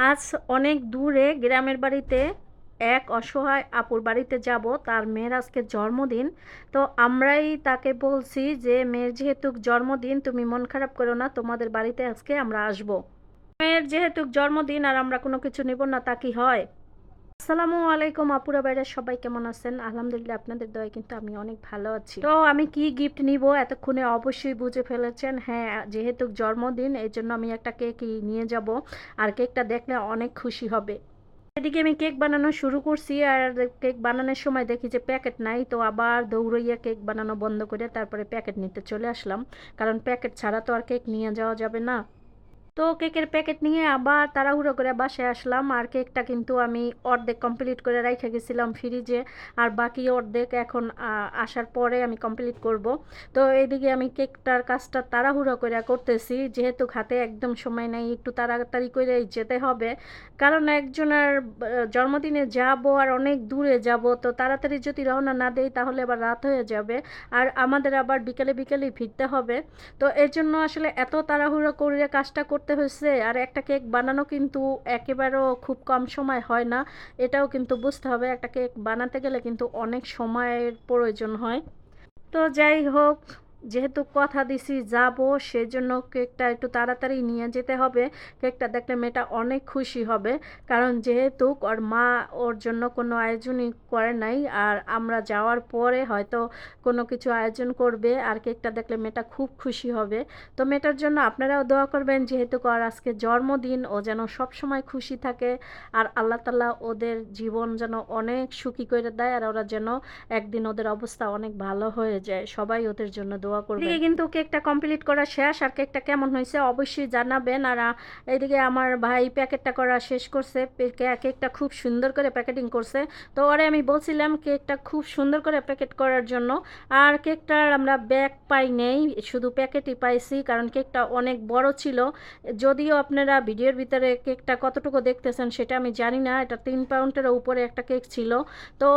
আজ অনেক দূরে গ্রামের বাড়িতে এক অসহায় আপুর বাড়িতে যাব, তার মেয়ের আজকে জন্মদিন। তো আমরাই তাকে বলছি যে, মেয়ের যেহেতু জন্মদিন, তুমি মন খারাপ করো না, তোমাদের বাড়িতে আজকে আমরা আসব। মেয়ের যেহেতু জন্মদিন আর আমরা কোনো কিছু নেব না, তা কি হয়? আসসালামু আলাইকুম, আপুরা বাইরে সবাই কেমন আছেন? আলহামদুলিল্লাহ, আপনাদের দয় কিন্তু আমি অনেক ভালো আছি। তো আমি কি গিফট নিব? এতক্ষণে অবশ্যই বুঝে ফেলেছেন। হ্যাঁ যেহেতু জন্মদিন, এই জন্য আমি একটা কেক নিয়ে যাব। আর কেকটা দেখলে অনেক খুশি হবে। এদিকে আমি কেক বানানো শুরু করছি, আর কেক বানানোর সময় দেখি যে প্যাকেট নাই, তো আবার দৌড়াইয়া কেক বানানো বন্ধ করে তারপরে প্যাকেট নিতে চলে আসলাম। কারণ প্যাকেট ছাড়া তো আর কেক নিয়ে যাওয়া যাবে না। তো কেকের প্যাকেট নিয়ে আবার তাড়াহুড়ো করে বাসায় আসলাম। আর কেকটা কিন্তু আমি অর্ধেক কমপ্লিট করে রেখে গেছিলাম ফ্রিজে আর বাকি অর্ধেক এখন আসার পরে আমি কমপ্লিট করব। তো এইদিকে আমি কেকটার কাজটা তাড়াহুড়ো করে করতেছি। যেহেতু হাতে একদম সময় নেই, একটু তাড়াতাড়ি করে যেতে হবে। কারণ একজনের জন্মদিনে যাব আর অনেক দূরে যাব। তো তাড়াতাড়ি যদি রওনা না দেই, তাহলে আবার রাত হয়ে যাবে। আর আমাদের আবার বিকেলে বিকেলেই ফিরতে হবে। তো এর জন্য আসলে এত তাড়াহুড়ো করে কাজটা করতে করতে হয়েছে। আর একটা কেক বানানো কিন্তু একেবারেও খুব কম সময় হয় না। এটাও কিন্তু বুঝতে হবে, একটা কেক বানাতে গেলে কিন্তু অনেক সময়ের প্রয়োজন হয়। তো যাই হোক যেহেতু কথা দিছি যাব, সেজন্য কেকটা একটু তাড়াতাড়ি নিয়ে যেতে হবে। কেকটা দেখলে মেয়েটা অনেক খুশি হবে। কারণ যেহেতু ওর মা ওর জন্য কোনো আয়োজনই করে নাই, আর আমরা যাওয়ার পরে হয়তো কোনো কিছু আয়োজন করবে, আর কেকটা দেখলে মেয়েটা খুব খুশি হবে। তো মেয়েটার জন্য আপনারাও দোয়া করবেন, যেহেতু ওর আজকে জন্মদিন, ও যেন সব সময় খুশি থাকে, আর আল্লাহ তালা ওদের জীবন যেন অনেক সুখী করে দেয়, আর ওরা যেন একদিন ওদের অবস্থা অনেক ভালো হয়ে যায়। সবাই ওদের জন্য দোয়া দোয়া করবেন। এদিকে কিন্তু কেকটা কমপ্লিট করা শেষ আর কেকটা কেমন হয়েছে অবশ্যই জানাবেন। আর এইদিকে আমার ভাই প্যাকেটটা করা শেষ করছে। কেকটা খুব সুন্দর করে প্যাকেটিং করছে। তো ওরে আমি বলছিলাম কেকটা খুব সুন্দর করে প্যাকেট করার জন্য। আর কেকটার আমরা ব্যাগ পাই নেই, শুধু প্যাকেটই পাইছি কারণ কেকটা অনেক বড় ছিল। যদিও আপনারা ভিডিওর ভিতরে কেকটা কতটুকু দেখতেছেন সেটা আমি জানি না। এটা তিন পাউন্ডের উপরে একটা কেক ছিল। তো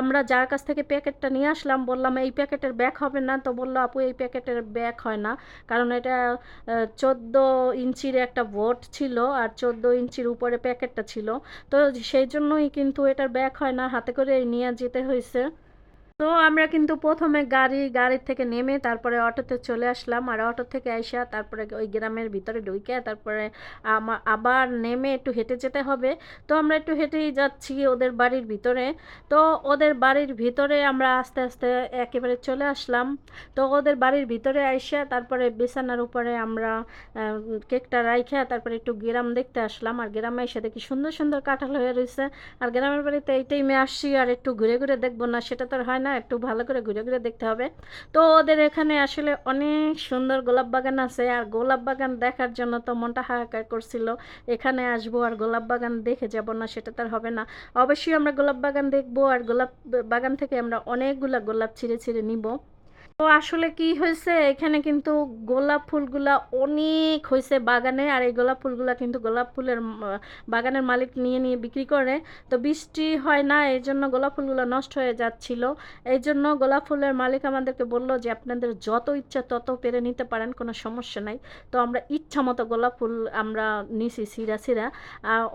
আমরা যার কাছ থেকে প্যাকেটটা নিয়ে আসলাম, বললাম, এই প্যাকেটের ব্যাগ হবে না। তো বলল, আপু এই প্যাকেটের ব্যাক হয় না। কারণ এটা চোদ্দ ইঞ্চির একটা বোট ছিল আর চোদ্দ ইঞ্চির উপরে প্যাকেটটা ছিল। তো সেই জন্যই কিন্তু এটার ব্যাক হয় না। হাতে করে নিয়ে যেতে হয়েছে তো আমরা কিন্তু প্রথমে গাড়ি, গাড়ির থেকে নেমে তারপরে অটোতে চলে আসলাম। আর অটো থেকে আইসা তারপরে ওই গ্রামের ভিতরে ঢুকে তারপরে আবার নেমে একটু হেঁটে যেতে হবে। তো আমরা একটু হেঁটেই যাচ্ছি ওদের বাড়ির ভিতরে। তো ওদের বাড়ির ভিতরে আমরা আস্তে আস্তে একেবারে চলে আসলাম। তো ওদের বাড়ির ভিতরে আইসা তারপরে বিছানার উপরে আমরা কেকটা রাইখা তারপরে একটু গ্রাম দেখতে আসলাম। আর গ্রামে এসে দেখি সুন্দর সুন্দর কাঁঠাল হয়ে রয়েছে আর গ্রামের বাড়িতে এই টাইমে আসছি আর একটু ঘুরে ঘুরে দেখব না, সেটা তো আর হয় না। একটু ভালো করে ঘুরে ঘুরে দেখতে হবে। তো ওদের এখানে আসলে অনেক সুন্দর গোলাপ বাগান আছে, আর গোলাপ বাগান দেখার জন্য তো মনটা হাহাকার করছিল। এখানে আসব আর গোলাপ বাগান দেখে যাব না, সেটা তার হবে না। অবশ্যই আমরা গোলাপ বাগান দেখব, আর গোলাপ বাগান থেকে আমরা অনেকগুলা গোলাপ ছিঁড়ে ছিঁড়ে নিব। তো আসলে কি হয়েছে? এখানে কিন্তু গোলাপ ফুলগুলা অনেক হয়েছে বাগানে। আর এই গোলাপ ফুলগুলা কিন্তু গোলাপ ফুলের বাগানের মালিক নিয়ে নিয়ে বিক্রি করে। তো বৃষ্টি হয় না, এই জন্য গোলাপ ফুলগুলো নষ্ট হয়ে যাচ্ছিল। এই জন্য গোলাপ ফুলের মালিক আমাদেরকে বলল যে, আপনাদের যত ইচ্ছা তত পেরে নিতে পারেন, কোনো সমস্যা নাই। তো আমরা ইচ্ছা মতো গোলাপ ফুল আমরা নিছি, সিরা সিরা।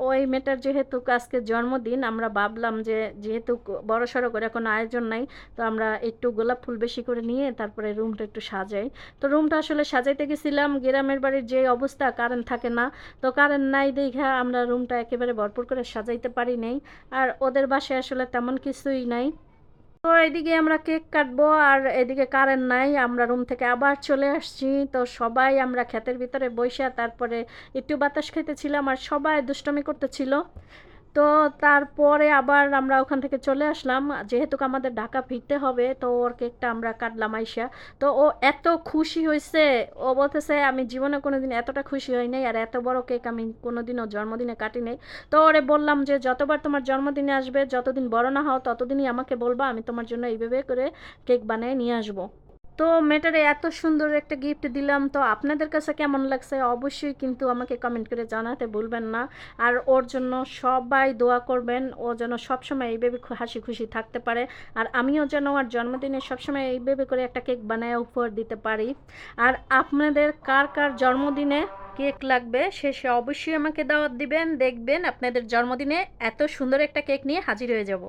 ওই মেয়েটার যেহেতু আজকে জন্মদিন, আমরা ভাবলাম যে, যেহেতু বড় সড়ো করে কোনো আয়োজন নাই, তো আমরা একটু গোলাপ ফুল বেশি করে নিয়ে তারপরে রুমটা একটু সাজাই। তো রুমটা আসলে সাজাইতে গেছিলাম, গ্রামের বাড়ির যে অবস্থা কারেন্ট থাকে না। তো কারেন্ট নাই দেখা আমরা রুমটা একেবারে ভরপুর করে সাজাইতে পারি নাই। আর ওদের বাসায় আসলে তেমন কিছুই নাই। তো এদিকে আমরা কেক কাটবো, আর এদিকে কারেন্ট নাই। আমরা রুম থেকে আবার চলে আসছি। তো সবাই আমরা ক্ষেতের ভিতরে বসে, তারপরে একটু বাতাস খেতেছিলাম আর সবাই দুষ্টমি করতেছিল। তো তারপরে আবার আমরা ওখান থেকে চলে আসলাম। যেহেতু আমাদের ঢাকা ফিরতে হবে, তো ওর কেকটা আমরা কাটলাম আইসা। তো ও এত খুশি হয়েছে ও বলতেছে, আমি জীবনে কোনোদিন এতটা খুশি হই নাই, আর এত বড় কেক আমি কোনোদিনও জন্মদিনে কাটি নাই। তো ওরে বললাম যে, যতবার তোমার জন্মদিনে আসবে, যতদিন বড় না হও, ততদিনই আমাকে বলবা, আমি তোমার জন্য এইভাবে করে কেক বানিয়ে নিয়ে আসব। তো মেয়েটারে এত সুন্দর একটা গিফট দিলাম, তো আপনাদের কাছে কেমন লাগছে? অবশ্যই কিন্তু আমাকে কমেন্ট করে জানাতে ভুলবেন না। আর ওর জন্য সবাই দোয়া করবেন, ও যেন সবসময় এইভাবে হাসি খুশি থাকতে পারে। আর আমিও যেন আমার জন্মদিনে সবসময় এইভাবে করে একটা কেক বানায় উপহার দিতে পারি। আর আপনাদের কার কার জন্মদিনে কেক লাগবে, শেষে অবশ্যই আমাকে দাওয়াত দিবেন, দেখবেন আপনাদের জন্মদিনে এত সুন্দর একটা কেক নিয়ে হাজির হয়ে যাব।